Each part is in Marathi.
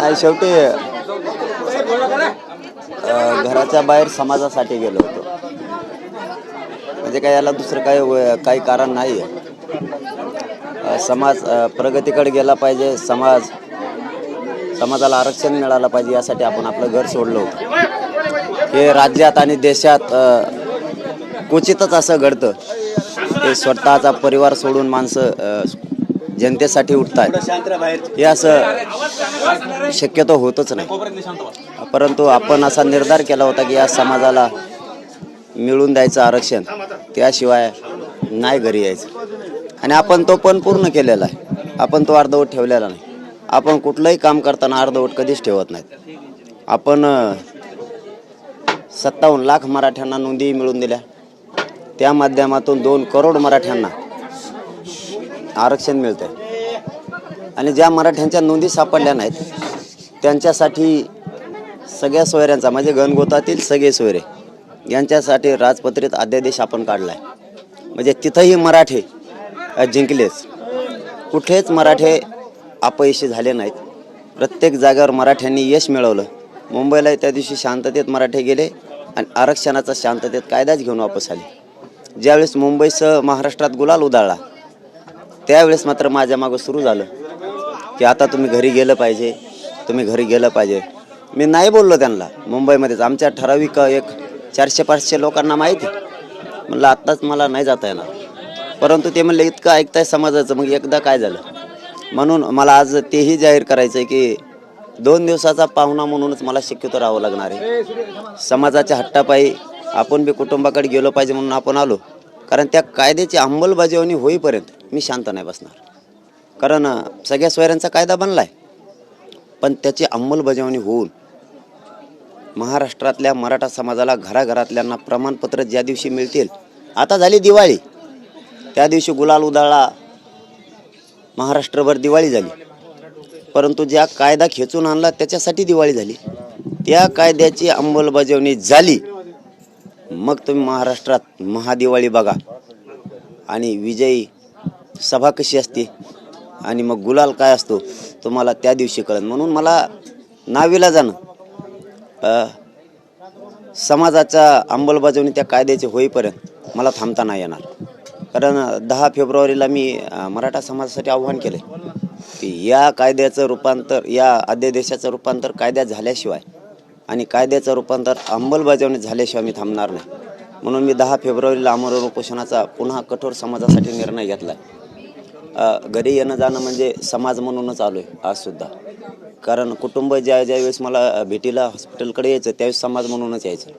आणि शेवटी घराच्या बाहेर समाजासाठी गेलो होतो. म्हणजे काय याला दुसरं काही काही कारण नाही आहे समाज प्रगतीकडे गेला पाहिजे समाज समाजाला आरक्षण मिळालं पाहिजे यासाठी आपण आपलं घर सोडलं होतं. हे राज्यात आणि देशात क्वचितच असं घडतं. ते स्वतःचा परिवार सोडून माणसं जनतेसाठी उठतात हे असं शक्यतो होतच नाही. परंतु आपण असा निर्धार केला होता की या समाजाला मिळून द्यायचं आरक्षण त्याशिवाय नाही घरी यायचं. आणि आपण तो पण पूर्ण केलेला आहे. आपण तो अर्धवट ठेवलेला नाही. आपण कुठलंही काम करताना अर्धवट कधीच ठेवत नाहीत. आपण सत्तावन्न लाख मराठ्यांना नोंदी मिळून दिल्या. त्या माध्यमातून दोन करोड मराठ्यांना आरक्षण मिळतं आहे आणि ज्या मराठ्यांच्या नोंदी सापडल्या नाहीत त्यांच्यासाठी सगळ्या सोयऱ्यांचा म्हणजे गणगोतातील सगळे सोयरे यांच्यासाठी राजपत्रित अध्यादेश आपण काढला आहे म्हणजे तिथंही मराठे जिंकलेच. कुठेच मराठे अपयशी झाले नाहीत. प्रत्येक जागेवर मराठ्यांनी यश मिळवलं. मुंबईला त्या दिवशी शांततेत मराठे गेले आणि आरक्षणाचा शांततेत कायदाच घेऊन वापस आले. ज्यावेळेस मुंबईसह महाराष्ट्रात गुलाल उधाळला त्यावेळेस मात्र माझ्या मागं सुरू झालं की आता तुम्ही घरी गेलं पाहिजे तुम्ही घरी गेलं पाहिजे. मी नाही बोललो त्यांना. मुंबईमध्येच आमच्या ठराविक एक चारशे पाचशे लोकांना माहिती. म्हणलं आत्ताच मला नाही जाता येणार. परंतु ते म्हणले इतकं ऐकताय समाजाचं मग एकदा काय झालं? म्हणून मला आज तेही जाहीर करायचं आहे की दोन दिवसाचा पाहुणा म्हणूनच मला शक्यतो राहावं लागणार आहे. समाजाच्या हट्टापायी आपण बी कुटुंबाकडे गेलो पाहिजे म्हणून आपण आलो. कारण त्या कायद्याची अंमलबजावणी होईपर्यंत मी शांत नाही बसणार. कारण सगळ्या सोयऱ्यांचा कायदा बनला आहे पण त्याची अंमलबजावणी होऊन महाराष्ट्रातल्या मराठा समाजाला घराघरातल्यांना प्रमाणपत्र ज्या दिवशी मिळतील आता झाली दिवाळी. त्या दिवशी गुलाल उदाळा महाराष्ट्रभर दिवाळी झाली. परंतु ज्या कायदा खेचून आणला त्याच्यासाठी दिवाळी झाली. त्या कायद्याची अंमलबजावणी झाली. मग तुम्ही महाराष्ट्रात महादिवाळी बघा. आणि विजयी सभा कशी असते? आणि मग गुलाल काय असतो? तुम्हाला त्या दिवशी कळेल. म्हणून मला नावीला जाणं. समाजाचा समाजाच्या अंमलबजावणी त्या कायद्याचे होईपर्यंत मला थांबता नाही येणार. कारण दहा फेब्रुवारीला मी मराठा समाजासाठी आव्हान केले की या कायद्याचं रूपांतर या अध्यादेशाचं रूपांतर कायद्यात झाल्याशिवाय आणि कायद्याचं रूपांतर अंमलबजावणी झाल्याशिवाय मी थांबणार नाही. म्हणून मी दहा फेब्रुवारीला आमरण उपोषणाचा पुन्हा कठोर समाजासाठी निर्णय घेतला घरी येणं जाणं म्हणजे समाज म्हणूनच आलो आहे आजसुद्धा कारण कुटुंब ज्या ज्या वेळेस मला भेटीला हॉस्पिटलकडे यायचं त्यावेळेस समाज म्हणूनच यायचं.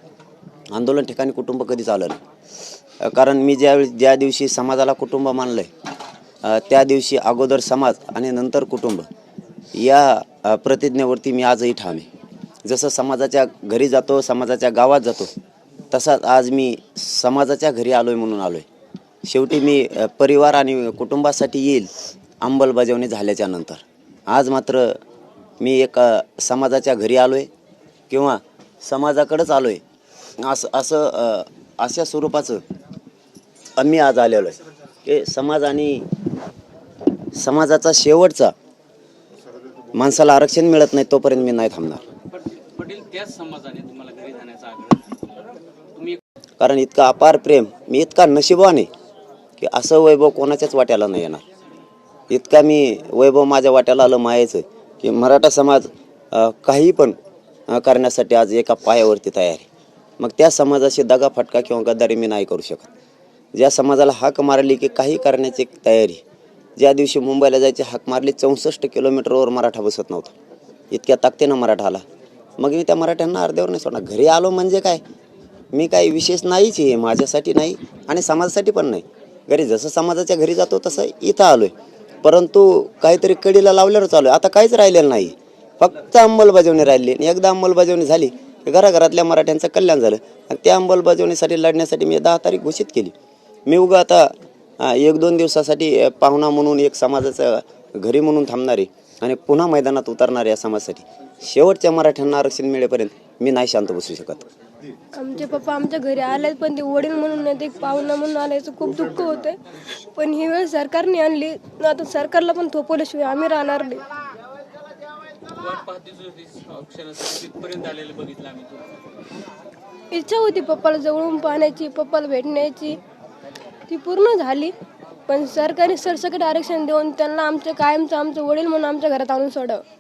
आंदोलन ठिकाणी कुटुंब कधीच आलं नाही. कारण मी ज्यावेळेस ज्या दिवशी समाजाला कुटुंब मानलं आहे त्या दिवशी अगोदर समाज आणि नंतर कुटुंब या प्रतिज्ञेवरती मी आजही ठाम आहे. जसं समाजाच्या घरी जातो समाजाच्या गावात जातो तसाच आज मी समाजाच्या घरी आलो आहे म्हणून आलो आहे शेवटी मी परिवार आणि कुटुंबासाठी येईल अंमलबजावणी झाल्याच्यानंतर. आज मात्र मी एक समाजाच्या घरी आलो आहे किंवा समाजाकडंच आलो आहे असं असं अशा स्वरूपाचं आम्ही आज आलेलो आहे. की समाज आणि समाजाचा शेवटचा माणसाला आरक्षण मिळत नाही तोपर्यंत मी नाही थांबणार. त्याच समाजाने तुम्हाला घरी जाण्याचा आग्रह तुम्ही कारण इतका अपार प्रेम मी इतका नशिबाने की असं वैभव कोणाच्याच वाट्याला नाही येणार. इतका मी वैभव माझ्या वाट्याला आलं मायाचं की मराठा समाज काही पण करण्यासाठी आज एका पायावरती तयार आहे. मग त्या समाजाशी दगा फटका किंवा गद्दारी मी नाही करू शकत. ज्या समाजाला हाक मारली की काही करण्याची तयारी ज्या दिवशी मुंबईला जायची हाक मारली चौसष्ट किलोमीटरवर मराठा बसत नव्हता. इतक्या ताकदीनं मराठा आला. मग मी त्या मराठ्यांना अर्ध्यावर नाही सोडणार. घरी आलो म्हणजे काय? मी काही विशेष नाहीच आहे माझ्यासाठी नाही आणि समाजासाठी पण नाही. घरी जसं समाजाच्या घरी जातो तसं इथं आलो आहे परंतु काहीतरी कडीला लावल्यावरच आलो आहे. आता काहीच राहिलेलं नाही. फक्त अंमलबजावणी राहिली आणि एकदा अंमलबजावणी झाली की घराघरातल्या मराठ्यांचं कल्याण झालं. आणि त्या अंमलबजावणीसाठी लढण्यासाठी मी दहा तारीख घोषित केली. मी उगा आता एक दोन दिवसासाठी पाहुणा म्हणून एक समाजाचं घरी म्हणून थांबणारे आणि पुन्हा मैदानात उतरणार या समाजासाठी. शेवटच्या मराठ्यांना आरक्षण मिळेपर्यंत मी नाही शांत बसू शकत. आमचे पप्पा आमच्या घरी आले पण ते वडील म्हणून नाही ते एक पाहुणा म्हणून आल्याचं खूप दुःख होतंय. पण ही वेळ सरकारने आणली आता सरकारला पण थोपवल्याशिवाय आम्ही राहणार नाही. इच्छा होती पप्पाला जवळून पाहण्याची पप्पाला भेटण्याची. ती पूर्ण झाली पण सरकारने सरसकट आरक्षण देऊन त्यांना आमचं कायमचं आमचं वडील म्हणून आमच्या घरात आणून सोडावं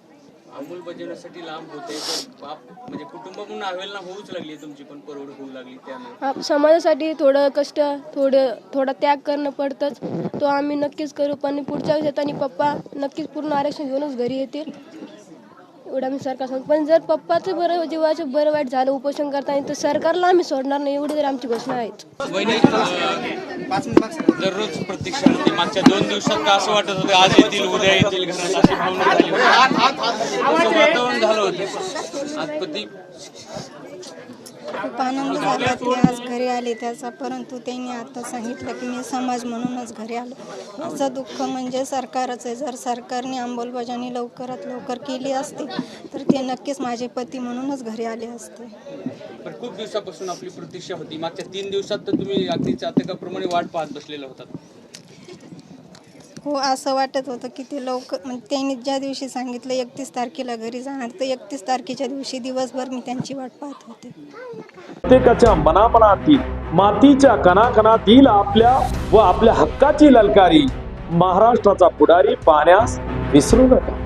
अंमलबजावण्यासाठी लांब होते तर बाप म्हणजे कुटुंब म्हणून अवेलना होऊच लागली तुमची पण परवड होऊ लागली त्यामुळे. आप- समाजासाठी थोडं कष्ट थोडं थोडा त्याग करणं पडतंच. तो आम्ही नक्कीच करू पण पुढच्या वर्षात पप्पा नक्कीच पूर्ण आरक्षण घेऊनच घरी येतील. एवढं आम्ही सरकार सांगतो पण जर पप्पाचं बरं जीवाचं बरं वाईट झालं उपोषण करताना तर सरकारला आम्ही सोडणार नाही एवढी तरी आमची घोषणा अं, दररोज प्रतीक्षा होती. मागच्या दोन दिवसात का असं वाटत होतं आज येतील उद्या येतील घरात अशी भावना झाली वातावरण झालं होतं. आज पती खूप आनंद झाला ते आज घरी आले त्याचा परंतु त्यांनी आता सांगितलं की मी समाज म्हणूनच घरी आलो. माझं दुःख म्हणजे सरकारच आहे. जर सरकारने अंमलबजावणी लवकरात लवकर केली असती तर ते नक्कीच माझे पती म्हणूनच घरी आले असते. पण खूप दिवसापासून आपली प्रतीक्षा होती. मागच्या तीन दिवसात तर तुम्ही अगदी चातकाप्रमाणे वाट पाहत बसलेला होतात हो असं वाटत होतं की ते लवकर म्हणजे त्यांनी ज्या दिवशी सांगितलं एकतीस तारखेला घरी जाणार तर एकतीस तारखेच्या दिवशी दिवसभर मी त्यांची वाट पाहत होते. प्रत्येकाच्या मनामनातील मातीच्या कणाकणातील आपल्या व आपल्या हक्काची ललकारी महाराष्ट्राचा पुढारी पाहण्यास विसरू नका.